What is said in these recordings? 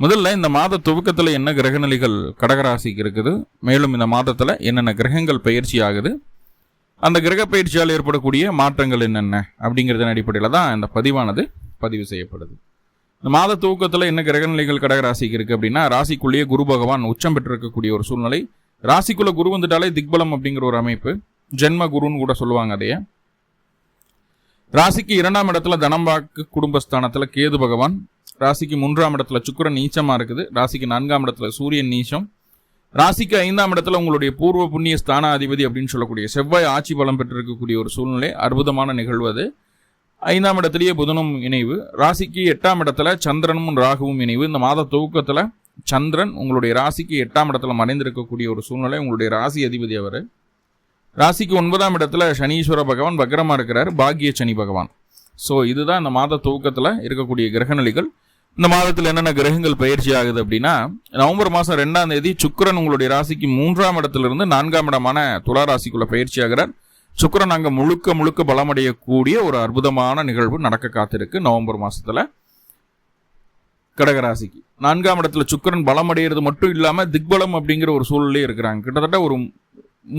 முதல்ல இந்த மாத துவக்கத்தில் என்ன கிரகநிலைகள் கடகராசிக்கு இருக்குது மேலும் இந்த மாதத்தில் என்னென்ன கிரகங்கள் பயிற்சி ஆகுது அந்த கிரக பயிற்சியால் ஏற்படக்கூடிய மாற்றங்கள் என்னென்ன அப்படிங்கிறதன் அடிப்படையில் தான் இந்த பதிவானது பதிவு செய்யப்படுது. இந்த மாத துவக்கத்தில் என்ன கிரகநிலைகள் கடகராசிக்கு இருக்குது அப்படின்னா ராசிக்குள்ளேயே குரு பகவான் உச்சம் பெற்றிருக்கக்கூடிய ஒரு சூழ்நிலை. ராசிக்குள்ளே குரு வந்துட்டாலே திக்பலம் அப்படிங்கிற ஒரு அமைப்பு. ஜென்ம குருன்னு கூட சொல்லுவாங்க அதையே. ராசிக்கு இரண்டாம் இடத்துல தனம்பாக்கு குடும்பஸ்தானத்தில் கேது பகவான் ராசிக்கு மூன்றாம் இடத்துல சுக்கரன் நீச்சமாக இருக்குது. ராசிக்கு நான்காம் இடத்துல சூரியன் நீச்சம். ராசிக்கு ஐந்தாம் இடத்துல உங்களுடைய பூர்வ புண்ணிய ஸ்தானாதிபதி அப்படின்னு சொல்லக்கூடிய செவ்வாய் ஆட்சி பலம் பெற்றிருக்கக்கூடிய ஒரு சூழ்நிலை. அற்புதமான நிகழ்வு அது. ஐந்தாம் இடத்துலேயே புதனும் இணைவு. ராசிக்கு எட்டாம் இடத்துல சந்திரனும் ராகுவும் இணைவு. இந்த மாத துவக்கத்தில் சந்திரன் உங்களுடைய ராசிக்கு எட்டாம் இடத்துல மறைந்திருக்கக்கூடிய ஒரு சூழ்நிலை. உங்களுடைய ராசி அதிபதி அவர். ராசிக்கு ஒன்பதாம் இடத்துல சனீஸ்வர பகவான் வக்ரமா இருக்கிறார். பாக்கிய சனி பகவான். ஸோ இதுதான் இந்த மாத துவக்கத்தில் இருக்கக்கூடிய கிரகநிலைகள். இந்த மாதத்தில் என்னென்ன கிரகங்கள் பயிற்சி ஆகுது அப்படின்னா நவம்பர் மாதம் ரெண்டாம் தேதி சுக்கரன் உங்களுடைய ராசிக்கு மூன்றாம் இடத்திலிருந்து நான்காம் இடமான துலா ராசிக்குள்ள பயிற்சி ஆகிறார். சுக்கரன் அங்கே முழுக்க முழுக்க பலமடையக்கூடிய ஒரு அற்புதமான நிகழ்வு நடக்க காத்திருக்கு நவம்பர் மாதத்தில் கடகராசிக்கு. நான்காம் இடத்துல சுக்கரன் பலமடைகிறது மட்டும் இல்லாமல் திக்பலம் அப்படிங்கிற ஒரு சூழலே இருக்கிறாங்க. கிட்டத்தட்ட ஒரு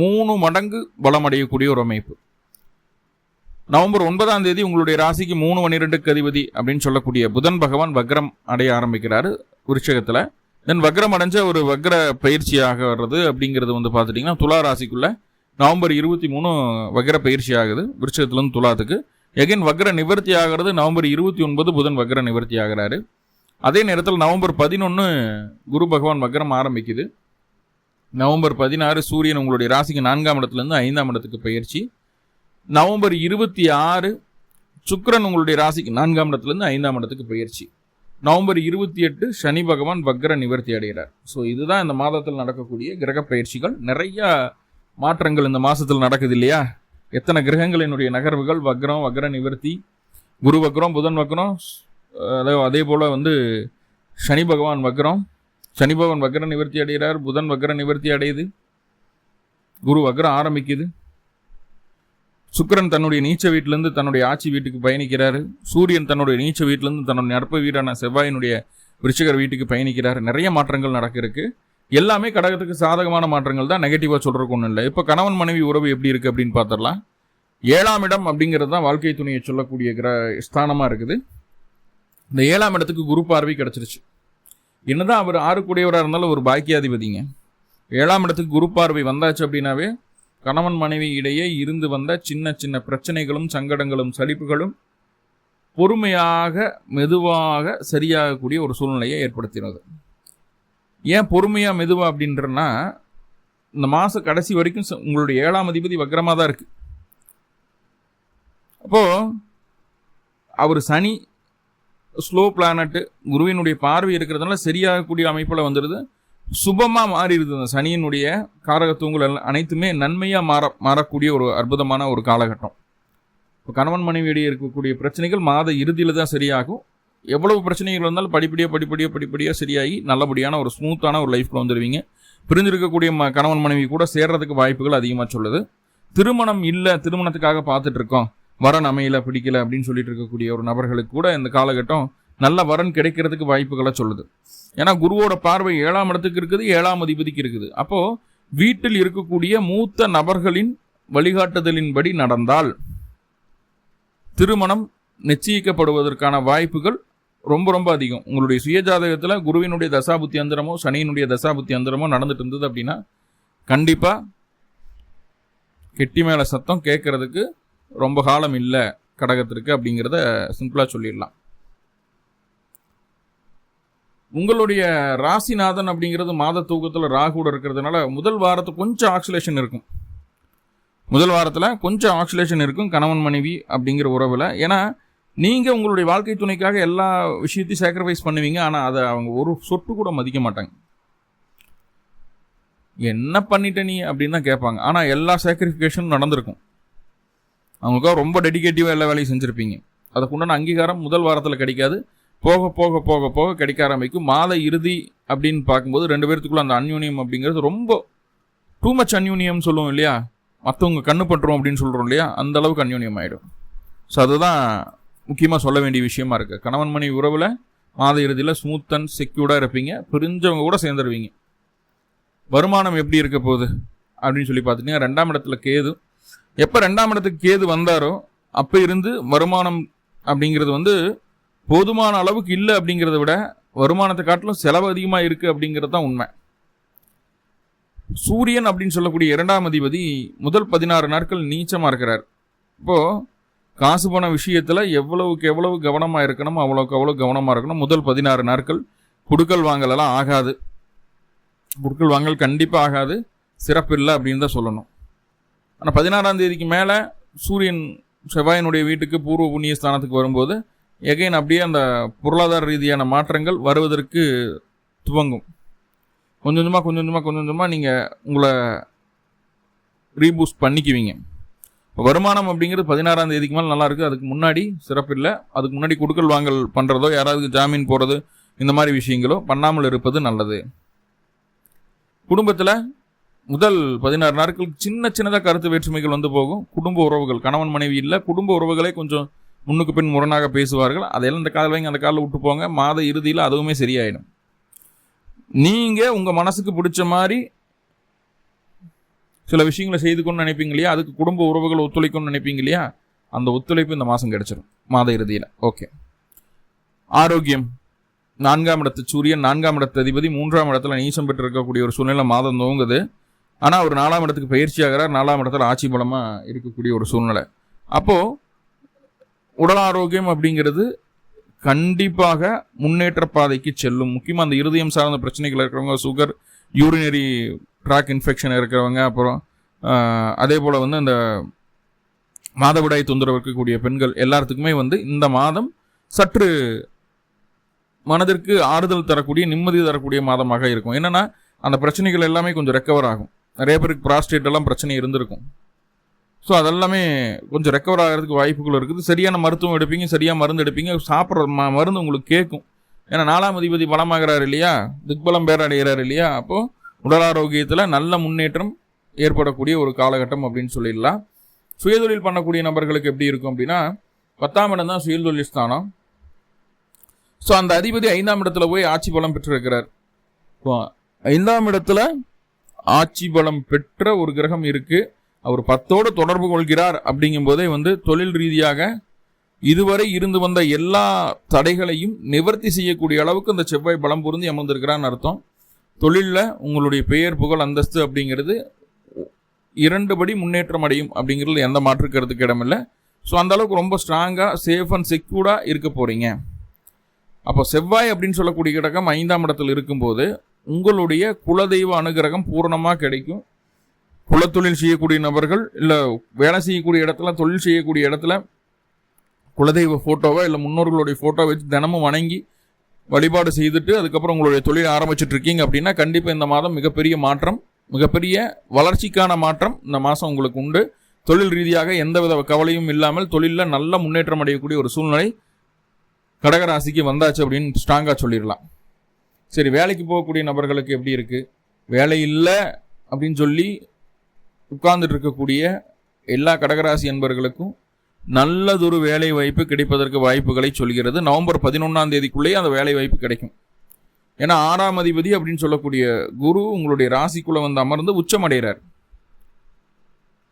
மூணு மடங்கு பலமடையக்கூடிய ஒரு அமைப்பு. நவம்பர் ஒன்பதாம் தேதி உங்களுடைய ராசிக்கு மூணு பன்னிரெண்டுக்கு அதிபதி அப்படின்னு சொல்லக்கூடிய புதன் பகவான் வக்ரம் அடைய ஆரம்பிக்கிறாரு விருச்சகத்தில். தென் வக்ரம் அடைஞ்ச ஒரு வக்ர பயிற்சியாக வர்றது அப்படிங்கிறது வந்து பார்த்துட்டிங்கன்னா துலா ராசிக்குள்ள நவம்பர் இருபத்தி மூணு வக்ர பயிற்சி ஆகுது. விருச்சகத்துலேருந்து துலாத்துக்கு. எகைன் வக்ர நிவர்த்தி ஆகிறது நவம்பர் இருபத்தி ஒன்பது புதன் வக்ர நிவர்த்தி ஆகிறாரு. அதே நேரத்தில் நவம்பர் பதினொன்று குரு பகவான் வக்ரம் ஆரம்பிக்குது. நவம்பர் பதினாறு சூரியன் உங்களுடைய ராசிக்கு நான்காம் இடத்துலேருந்து ஐந்தாம் இடத்துக்கு பயிற்சி. நவம்பர் இருபத்தி ஆறு சுக்கரன் உங்களுடைய ராசிக்கு நான்காம் இடத்துலேருந்து ஐந்தாம் இடத்துக்கு பயிற்சி நவம்பர் இருபத்தி எட்டு சனி பகவான் வக்ர நிவர்த்தி அடைகிறார். ஸோ இதுதான் இந்த மாதத்தில் நடக்கக்கூடிய கிரக பயிற்சிகள். நிறைய மாற்றங்கள் இந்த மாதத்தில் நடக்குது இல்லையா? எத்தனை கிரகங்களினுடைய நகர்வுகள்? வக்ரம் வக்ர நிவர்த்தி குரு வக்ரம் புதன் வக்ரம் அதே அதே போல் வந்து சனி பகவான் வக்ரம். சனி பகவான் வக்ர நிவர்த்தி அடைகிறார் புதன் வக்ர நிவர்த்தி அடையுது குரு வக்ரம் ஆரம்பிக்குது. சுக்கரன் தன்னுடைய நீச்ச வீட்டிலேருந்து தன்னுடைய ஆட்சி வீட்டுக்கு பயணிக்கிறார். சூரியன் தன்னுடைய நீச்ச வீட்டிலேருந்து தன்னுடைய நட்பு வீடான செவ்வாயினுடைய விருச்சிகர் வீட்டுக்கு பயணிக்கிறார். நிறைய மாற்றங்கள் நடக்கிறதுக்கு. எல்லாமே கடகத்துக்கு சாதகமான மாற்றங்கள் தான் நெகட்டிவாக சொல்கிறதுக்கு ஒன்றும் இல்லை. இப்போ கணவன் மனைவி உறவு எப்படி இருக்குது அப்படின்னு பார்த்துடலாம். ஏழாம் இடம் அப்படிங்கிறது தான் வாழ்க்கை துணையை சொல்லக்கூடிய கிர ஸ்தானமாக இருக்குது. இந்த ஏழாம் இடத்துக்கு குரு பார்வை கிடச்சிருச்சு. என்னதான் அவர் ஆறுக்குடையவராக இருந்தாலும் ஒரு பாக்கியாதிபதிங்க. ஏழாம் இடத்துக்கு குரு பார்வை வந்தாச்சு அப்படின்னாவே கணவன் மனைவி இடையே இருந்து வந்த சின்ன சின்ன பிரச்சனைகளும் சங்கடங்களும் சலிப்புகளும் பொறுமையாக மெதுவாக சரியாகக்கூடிய ஒரு சூழ்நிலையை ஏற்படுத்தினது. ஏன் பொறுமையாக மெதுவாக அப்படின்றனா இந்த மாதம் கடைசி வரைக்கும் உங்களுடைய ஏழாம் அதிபதி வக்கரமாக தான் இருக்குது அப்போது அவர் சனி ஸ்லோ பிளானட்டு குருவினுடைய பார்வை இருக்கிறதுனால சரியாகக்கூடிய அமைப்பில் வந்துடுது சுபமாக மாறிடுது அந்த சனியினுடைய காரகத்துவங்கள் அனைத்துமே நன்மையாக மாற மாறக்கூடிய ஒரு அற்புதமான ஒரு காலகட்டம். இப்போ கணவன் மனைவியிடையே இருக்கக்கூடிய பிரச்சனைகள் மாத இறுதியில் தான் சரியாகும். எவ்வளவு பிரச்சனைகள் இருந்தாலும் படிப்படியாக படிப்படியாக படிப்படியாக சரியாகி நல்லபடியான ஒரு ஸ்மூத்தான ஒரு லைஃப்பில் வந்துடுவீங்க பிரிஞ்சிருக்கக்கூடிய ம கணவன் மனைவி கூட சேர்றதுக்கு வாய்ப்புகள் அதிகமாக சொல்லுது. திருமணம் இல்லை திருமணத்துக்காக பார்த்துட்ருக்கோம் வரன் அமையல பிடிக்கல அப்படின்னு சொல்லிட்டு இருக்கக்கூடிய ஒரு நபர்களுக்கு கூட இந்த காலகட்டம் நல்ல வரன் கிடைக்கிறதுக்கு வாய்ப்புகளை சொல்லுது. ஏன்னா குருவோட பார்வை ஏழாம் இடத்துக்கு இருக்குது ஏழாம் அதிபதிக்கு இருக்குது. அப்போ வீட்டில் இருக்கக்கூடிய மூத்த நபர்களின் வழிகாட்டுதலின்படி நடந்தால் திருமணம் நிச்சயிக்கப்படுவதற்கான வாய்ப்புகள் ரொம்ப ரொம்ப அதிகம். உங்களுடைய சுயஜாதகத்தில் குருவினுடைய தசாபுத்தி அந்தரமோ சனியினுடைய தசாபுத்தி அந்தரமோ நடந்துட்டு இருந்தது அப்படின்னா கண்டிப்பாக கெட்டி மேலே சத்தம் கேட்கறதுக்கு ரொம்ப காலம் இல்லை கடகத்திற்கு அப்படிங்கிறத சிம்பிளாக சொல்லிடலாம். உங்களுடைய ராசிநாதன் அப்படிங்கிறது மாத தூக்கத்தில் ராகுட இருக்கிறதுனால முதல் வாரத்து கொஞ்சம் ஆக்சிலேஷன் இருக்கும். முதல் வாரத்தில் கொஞ்சம் ஆக்சிலேஷன் இருக்கும் கணவன் மனைவி அப்படிங்கிற உறவில். ஏன்னா நீங்கள் உங்களுடைய வாழ்க்கை துணைக்காக எல்லா விஷயத்தையும் சாக்ரிஃபைஸ் பண்ணுவீங்க. ஆனால் அதை அவங்க ஒரு சொட்டு கூட மதிக்க மாட்டாங்க. என்ன பண்ணிட்ட நீ அப்படின்னு தான் கேட்பாங்க. ஆனால் எல்லா சாக்ரிஃபிகேஷனும் நடந்திருக்கும். அவங்களுக்காக ரொம்ப டெடிகேட்டிவாக எல்லா வேலையும் செஞ்சுருப்பீங்க. அதுக்குண்டான அங்கீகாரம் முதல் வாரத்தில் கிடைக்காது. போக போக போக போக கிடைக்க ஆரம்பிக்கும். மாத இறுதி அப்படின்னு பார்க்கும்போது ரெண்டு பேர்த்துக்குள்ள அந்த அன்யூனியம் அப்படிங்கிறது ரொம்ப டூ மச் அந்யூனியம் சொல்லுவோம் இல்லையா? மற்றவங்க கண்ணு பண்ணுறோம் அப்படின்னு சொல்கிறோம் இல்லையா? அந்த அளவுக்கு அன்யூனியம் ஆகிடும் ஸோ அதுதான் முக்கியமாக சொல்ல வேண்டிய விஷயமா இருக்குது கணவன் மணி உறவில் மாத இறுதியில் ஸ்மூத் அண்ட் செக்யூர்டாக இருப்பீங்க. பிரிஞ்சவங்க கூட சேர்ந்துருவீங்க. வருமானம் எப்படி இருக்க போகுது? அப்படின்னு சொல்லி பார்த்துட்டீங்கன்னா ரெண்டாம் இடத்துல கேது. எப்போ ரெண்டாம் இடத்துக்கு கேது வந்தாரோ அப்போ இருந்து வருமானம் அப்படிங்கிறது வந்து போதுமான அளவுக்கு இல்லை அப்படிங்கிறத விட வருமானத்தை காட்டிலும் செலவு அதிகமாக இருக்குது அப்படிங்கிறது தான் உண்மை. சூரியன் அப்படின்னு சொல்லக்கூடிய இரண்டாம் அதிபதி முதல் பதினாறு நாட்கள் நீச்சமாக இருக்கிறார். இப்போது காசு பண விஷயத்தில் எவ்வளவுக்கு எவ்வளவு கவனமாக இருக்கணும் அவ்வளோக்கு அவ்வளோ கவனமாக இருக்கணும். முதல் பதினாறு நாட்கள் குடுக்கல் வாங்கலெல்லாம் ஆகாது. குடுக்கல் வாங்கல் கண்டிப்பாக ஆகாது. சிறப்பு இல்லை அப்படின்னு தான் சொல்லணும். ஆனால் பதினாறாம் தேதிக்கு மேலே சூரியன் செவ்வாயினுடைய வீட்டுக்கு பூர்வ புண்ணிய ஸ்தானத்துக்கு வரும்போது எகைன் அப்படியே அந்த பொருளாதார ரீதியான மாற்றங்கள் வருவதற்கு துவங்கும். கொஞ்சம் கொஞ்சமாக கொஞ்சம் கொஞ்சமாக கொஞ்சம் கொஞ்சமாக நீங்கள் உங்களை ரீபூஸ்ட் பண்ணிக்குவீங்க. இப்போ வருமானம் அப்படிங்கிறது பதினாறாம் தேதிக்கு மேலே நல்லாயிருக்கு அதுக்கு முன்னாடி சிறப்பு இல்லை. அதுக்கு முன்னாடி கொடுக்கல் வாங்கல் பண்ணுறதோ யாராவது ஜாமீன் போகிறது இந்த மாதிரி விஷயங்களோ பண்ணாமல் இருப்பது நல்லது. குடும்பத்தில் முதல் பதினாறு நாட்களுக்கு சின்ன சின்னதாக கருத்து வேற்றுமைகள் வந்து போகும். குடும்ப உறவுகள் கணவன் மனைவி இல்லை. குடும்ப உறவுகளே கொஞ்சம் முன்னுக்கு பின் முரணாக பேசுவார்கள். அதையெல்லாம் இந்த காதில் வாங்கி அந்த காலில் விட்டு போங்க. மாத இறுதியில் அதுவுமே சரியாயிடும். நீங்கள் உங்கள் மனசுக்கு பிடிச்ச மாதிரி சில விஷயங்களை செய்து கொண்டு நினைப்பீங்க இல்லையா? அதுக்கு குடும்ப உறவுகள் ஒத்துழைக்கணும்னு நினைப்பீங்க இல்லையா? அந்த ஒத்துழைப்பு இந்த மாதம் கிடைச்சிடும் மாத இறுதியில். ஓகே. ஆரோக்கியம். நான்காம் இடத்து சூரியன் நான்காம் இடத்து அதிபதி மூன்றாம் இடத்துல நீசம் பெற்று இருக்கக்கூடிய ஒரு சூழ்நிலை மாதம் தோங்குது ஆனால் அவர் நாலாம் இடத்துக்கு பயிற்சி ஆகிறார். நாலாம் இடத்துல ஆட்சி பலமாக இருக்கக்கூடிய ஒரு சூழ்நிலை. அப்போது உடல் ஆரோக்கியம் அப்படிங்கிறது கண்டிப்பாக முன்னேற்ற பாதைக்கு செல்லும். முக்கியமாக அந்த இருதயம் சார்ந்த பிரச்சனைகள் இருக்கிறவங்க சுகர் யூரினரி ட்ராக் இன்ஃபெக்ஷன் இருக்கிறவங்க அப்புறம் அதே போல் வந்து அந்த மாதவிடாய் தொந்தரவு இருக்கக்கூடிய பெண்கள் எல்லாத்துக்குமே வந்து இந்த மாதம் சற்று மனதிற்கு ஆறுதல் தரக்கூடிய நிம்மதி தரக்கூடிய மாதமாக இருக்கும். என்னென்னா அந்த பிரச்சனைகள் எல்லாமே கொஞ்சம் ரெக்கவர் ஆகும். நிறைய பேருக்கு ப்ராஸ்டேட் எல்லாம் பிரச்சனை இருந்திருக்கும். ஸோ அதெல்லாமே கொஞ்சம் ரெக்கவர் ஆகிறதுக்கு வாய்ப்புகள் இருக்குது. சரியான மருத்துவம் எடுப்பீங்க சரியாக மருந்து எடுப்பீங்க சாப்பிட்ற ம மருந்து உங்களுக்கு கேட்கும். ஏன்னா நாலாம் அதிபதி பலமாகிறார் இல்லையா? திக்பலம் பேரடைகிறார் இல்லையா? அப்போது உடல் ஆரோக்கியத்தில் நல்ல முன்னேற்றம் ஏற்படக்கூடிய ஒரு காலகட்டம் அப்படின்னு சொல்லிடலாம். சுயதொழில் பண்ணக்கூடிய நபர்களுக்கு எப்படி இருக்கும் அப்படின்னா பத்தாம் இடம் தான் சுயதொழில் ஸ்தானம். ஸோ அந்த அதிபதி ஐந்தாம் இடத்துல போய் ஆட்சி பலம் பெற்றிருக்கிறார். ஐந்தாம் இடத்துல ஆட்சி பலம் பெற்ற ஒரு கிரகம் இருக்குது அவர் பத்தோடு தொடர்பு கொள்கிறார் அப்படிங்கும்போதே வந்து தொழில் ரீதியாக இதுவரை இருந்து வந்த எல்லா தடைகளையும் நிவர்த்தி செய்யக்கூடிய அளவுக்கு இந்த செவ்வாய் பலம் பொருந்தி அமர்ந்திருக்கிறான்னு அர்த்தம். தொழிலில் உங்களுடைய பெயர் புகழ் அந்தஸ்து அப்படிங்கிறது இரண்டு படி முன்னேற்றம் அடையும் அப்படிங்கிறது எந்த மாற்று இடமில்லை. ஸோ அந்த அளவுக்கு ரொம்ப ஸ்ட்ராங்காக சேஃப் அண்ட் செக்யூர்டாக இருக்க போகிறீங்க அப்போ செவ்வாய் அப்படின்னு சொல்லக்கூடிய கிடக்கம் ஐந்தாம் இடத்தில் இருக்கும்போது உங்களுடைய குலதெய்வ அனுகிரகம் பூரணமாக கிடைக்கும். குலத்தொழில் செய்யக்கூடிய நபர்கள் இல்லை வேலை செய்யக்கூடிய இடத்துல தொழில் செய்யக்கூடிய இடத்துல குலதெய்வ ஃபோட்டோவை இல்லை முன்னோர்களுடைய ஃபோட்டோ வச்சு தினமும் வணங்கி வழிபாடு செய்துட்டு அதுக்கப்புறம் உங்களுடைய தொழில் ஆரம்பிச்சுட்டு இருக்கீங்க அப்படின்னா கண்டிப்பாக இந்த மாதம் மிகப்பெரிய மாற்றம் மிகப்பெரிய வளர்ச்சிக்கான மாற்றம் இந்த மாதம் உங்களுக்கு உண்டு. தொழில் ரீதியாக எந்தவித கவலையும் இல்லாமல் தொழிலில் நல்ல முன்னேற்றம் அடையக்கூடிய ஒரு சூழ்நிலை கடகராசிக்கு வந்தாச்சு அப்படின்னு ஸ்ட்ராங்காக சொல்லிடலாம். சரி வேலைக்கு போகக்கூடிய நபர்களுக்கு எப்படி இருக்குது வேலை இல்லை அப்படின்னு சொல்லி உட்கார்ந்துட்டு இருக்கக்கூடிய எல்லா கடகராசி என்பர்களுக்கும் நல்லதொரு வேலை வாய்ப்பு கிடைப்பதற்கு வாய்ப்புகளை சொல்கிறது. நவம்பர் பதினொன்றாம் தேதிக்குள்ளேயே அந்த வேலை வாய்ப்பு கிடைக்கும். ஏன்னா ஆறாம் அதிபதி அப்படின்னு சொல்லக்கூடிய குரு உங்களுடைய ராசிக்குள்ளே வந்து அமர்ந்து உச்சமடைகிறார்.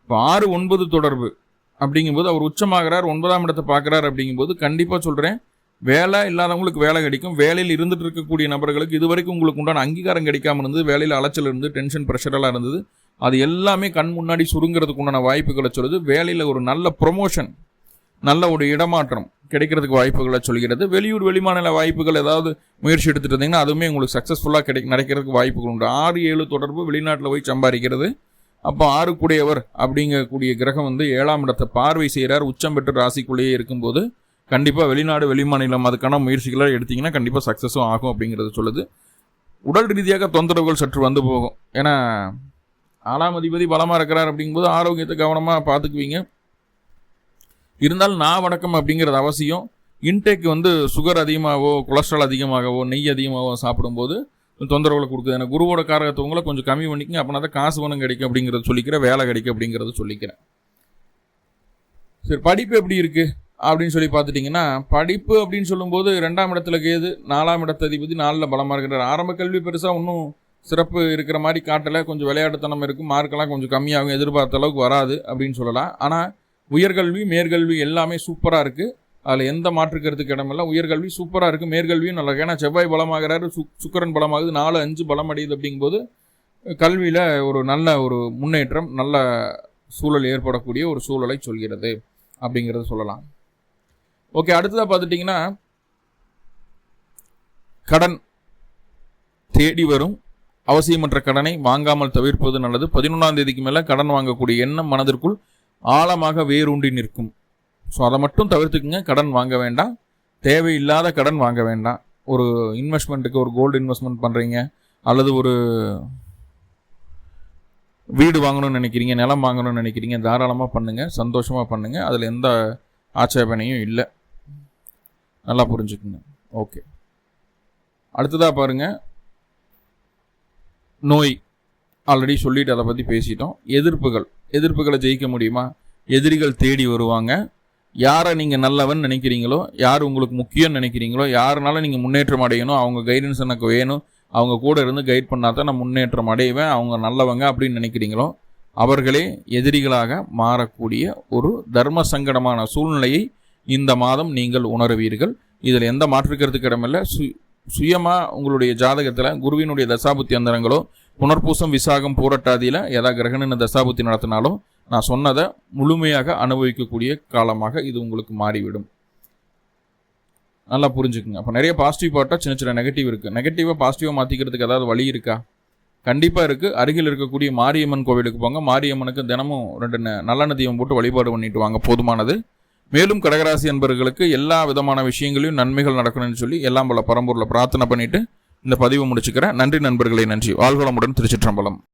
இப்போ ஆறு ஒன்பது தொடர்பு அப்படிங்கும்போது அவர் உச்சமாகிறார் ஒன்பதாம் இடத்தை பார்க்குறார் அப்படிங்கும்போது கண்டிப்பாக சொல்கிறேன் வேலை இல்லாதவங்களுக்கு வேலை கிடைக்கும். வேலையில் இருந்துட்டு இருக்கக்கூடிய நபர்களுக்கு இது வரைக்கும் உங்களுக்கு உண்டான அங்கீகாரம் கிடைக்காம இருந்தது. வேலையில் அலைச்சல் இருந்து டென்ஷன் ப்ரெஷரெல்லாம் இருந்தது. அது எல்லாமே கண் முன்னாடி சுருங்கிறதுக்கு உண்டான வாய்ப்புகளை சொல்லுது. வேலையில் ஒரு நல்ல ப்ரொமோஷன் நல்ல ஒரு இடமாற்றம் கிடைக்கிறதுக்கு வாய்ப்புகளை சொல்கிறது. வெளியூர் வெளிமாநில வாய்ப்புகள் ஏதாவது முயற்சி எடுத்துகிட்டு இருந்தீங்கன்னா அதுவுமே உங்களுக்கு சக்ஸஸ்ஃபுல்லாக கிடை நடக்கிறதுக்கு வாய்ப்புகள் உண்டு. ஆறு ஏழு தொடர்பு வெளிநாட்டில் போய் சம்பாதிக்கிறது. அப்போ ஆறு கூடியவர் அப்படிங்கக்கூடிய கிரகம் வந்து ஏழாம் இடத்தை பார்வை செய்கிறார். உச்சம் பெற்று ராசிக்குள்ளேயே இருக்கும்போது கண்டிப்பாக வெளிநாடு வெளிமாநிலம் அதுக்கான முயற்சிகளை எடுத்திங்கன்னா கண்டிப்பாக சக்ஸஸும் ஆகும் அப்படிங்கிறது சொல்லுது. உடல் ரீதியாக தொந்தரவுகள் சற்று வந்து போகும். ஏன்னா ஆறாம் அதிபதி பலமாக இருக்கிறார் அப்படிங்கும்போது ஆரோக்கியத்தை கவனமாக பார்த்துக்குவீங்க. இருந்தாலும் நான் வணக்கம் அப்படிங்கிறது அவசியம். இன்டேக் வந்து சுகர் அதிகமாகவோ கொலஸ்ட்ரால் அதிகமாகவோ நெய் அதிகமாகவோ சாப்பிடும்போது தொந்தரவுகளை கொடுக்குது. எனக்கு குருவோட காரகத்துவங்களை கொஞ்சம் கம்மி பண்ணிக்கங்க. அப்படின்னா தான் காசு பணம் கிடைக்கும் அப்படிங்கிறத சொல்லிக்கிறேன். வேலை கிடைக்கும் அப்படிங்கிறத சொல்லிக்கிறேன். சரி படிப்பு எப்படி இருக்குது அப்படின்னு சொல்லி பார்த்துட்டிங்கன்னா படிப்பு அப்படின்னு சொல்லும்போது ரெண்டாம் இடத்துல கேது நாலாம் இடத்த அதிபதி நாலில் பலமாக இருக்கிறார். ஆரம்ப கல்வி பெருசாக ஒன்றும் சிறப்பு இருக்கிற மாதிரி காட்டலை கொஞ்சம் விளையாட்டுத்தனம் இருக்கும். மார்க்கெல்லாம் கொஞ்சம் கம்மியாகும். எதிர்பார்த்த அளவுக்கு வராது அப்படின்னு சொல்லலாம். ஆனால் உயர்கல்வி மேற்கல்வி எல்லாமே சூப்பராக இருக்குது அதில் எந்த மாற்றுக்கிறதுக்கு இடமில்ல உயர்கல்வி சூப்பராக இருக்குது மேற்கல்வியும் நல்லா ஏன்னா செவ்வாய் பலமாகிறாரு. சு சுக்கரன் பலமாகுது. நாலு அஞ்சு பலம் அடையுது அப்படிங்கும்போது கல்வியில் ஒரு நல்ல ஒரு முன்னேற்றம் நல்ல சூழல் ஏற்படக்கூடிய ஒரு சூழலை சொல்கிறது அப்படிங்கிறத சொல்லலாம். ஓகே அடுத்ததாக பார்த்துட்டிங்கன்னா கடன் தேடி வரும். அவசியமற்ற கடனை வாங்காமல் தவிர்ப்பது நல்லது. பதினொன்றாம் தேதிக்கு மேலே கடன் வாங்கக்கூடிய எண்ணம் மனதிற்குள் ஆழமாக வேரூண்டி நிற்கும். ஸோ அதை மட்டும் தவிர்த்துக்குங்க. கடன் வாங்க வேண்டாம். தேவையில்லாத கடன் வாங்க வேண்டாம். ஒரு இன்வெஸ்ட்மெண்ட்டுக்கு ஒரு கோல்டு இன்வெஸ்ட்மெண்ட் பண்ணுறீங்க அல்லது ஒரு வீடு வாங்கணும்னு நினைக்கிறீங்க நிலம் வாங்கணும்னு நினைக்கிறீங்க தாராளமாக பண்ணுங்கள் சந்தோஷமாக பண்ணுங்கள் அதில் எந்த ஆட்சேபனையும் இல்லை. நல்லா புரிஞ்சுக்குங்க. ஓகே அடுத்ததாக பாருங்கள் நோய். ஆல்ரெடி சொல்லிட்டு அதை பற்றி பேசிட்டோம். எதிர்ப்புகள். எதிர்ப்புகளை ஜெயிக்க முடியுமா? எதிரிகள் தேடி வருவாங்க. யாரை நீங்கள் நல்லவன் நினைக்கிறீங்களோ யார் உங்களுக்கு முக்கியம்னு நினைக்கிறீங்களோ யாருனால நீங்கள் முன்னேற்றம் அடையணும் அவங்க கைடன்ஸ் எனக்கு வேணும் அவங்க கூட இருந்து கைட் பண்ணால் தான் நான் முன்னேற்றம் அடைவேன் அவங்க நல்லவங்க அப்படின்னு நினைக்கிறீங்களோ அவர்களே எதிரிகளாக மாறக்கூடிய ஒரு தர்ம சங்கடமான சூழ்நிலையை இந்த மாதம் நீங்கள் உணருவீர்கள். இதில் எந்த மாற்றுக்கிறதுக்கு இடமில்லை. சு சுயமாக உங்களுடைய ஜாதகத்தில் குருவினுடைய தசாபுத்தி அந்தரங்களோ புனர்பூசம் விசாகம் பூரட்டாதியில் எதா கிரகணன தசாபுத்தி நடத்தினாலும் நான் சொன்னதை முழுமையாக அனுபவிக்கக்கூடிய காலமாக இது உங்களுக்கு மாறிவிடும். நல்லா புரிஞ்சுக்குங்க. அப்போ நிறைய பாசிட்டிவ் பாட்டாக சின்ன சின்ன நெகட்டிவ் இருக்குது நெகட்டிவாக பாசிட்டிவாக மாற்றிக்கிறதுக்கு ஏதாவது வழி இருக்கா? கண்டிப்பாக இருக்குது அருகில் இருக்கக்கூடிய மாரியம்மன் கோவிலுக்கு போங்க. மாரியம்மனுக்கு தினமும் ரெண்டு நல்ல தீபம் போட்டு வழிபாடு பண்ணிட்டு வாங்க. போதுமானது. மேலும் கடகராசி அன்பர்களுக்கு எல்லா விதமான விஷயங்களையும் நன்மைகள் நடக்கணும்னு சொல்லி எல்லாம் பல பரம்பூரில் பிரார்த்தனை பண்ணிட்டு இந்த பதிவு முடிச்சுக்கிறேன். நன்றி நண்பர்களே நன்றி. வாழ்வளமுடன் திருச்சிற்றம்பலம்.